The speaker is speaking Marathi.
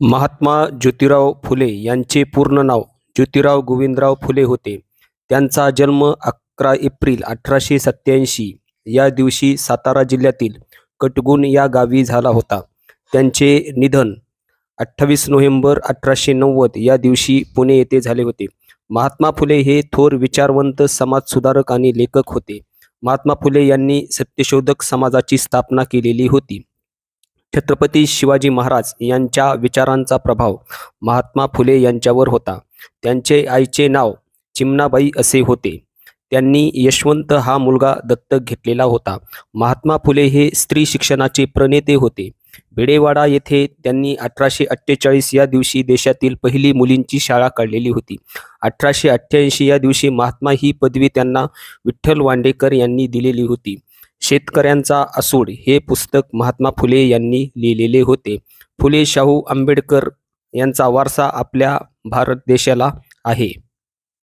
महात्मा ज्योतिराव फुले यांचे पूर्ण नाव ज्योतिराव गोविंदराव फुले होते. त्यांचा जन्म अकरा एप्रिल अठराशे सत्याऐंशी या दिवशी सातारा जिल्ह्यातील कटगुण या गावी झाला होता. त्यांचे निधन अठ्ठावीस नोव्हेंबर अठराशे नव्वद या दिवशी पुणे येथे झाले होते. महात्मा फुले हे थोर विचारवंत समाजसुधारक आणि लेखक होते. महात्मा फुले यांनी सत्यशोधक समाजाची स्थापना केलेली होती. छत्रपती शिवाजी महाराज यांच्या विचारांचा प्रभाव महात्मा फुले यांच्यावर होता. त्यांचे आईचे नाव चिमणाबाई असे होते. त्यांनी यशवंत हा मुलगा दत्तक घेतलेला होता. महात्मा फुले हे स्त्री शिक्षणाचे प्रणेते होते. भिडेवाडा येथे त्यांनी अठराशे अठ्ठेचाळीस या दिवशी देशातील पहिली मुलींची शाळा काढलेली होती. अठराशे अठ्ठ्याऐंशी या दिवशी महात्मा ही पदवी त्यांना विठ्ठल वांडेकर यांनी दिलेली होती. शेतकऱ्यांचा असूड हे पुस्तक महात्मा फुले यांनी लिहिलेले होते. फुले शाहू आंबेडकर यांचा वारसा आपल्या भारत देशाला आहे.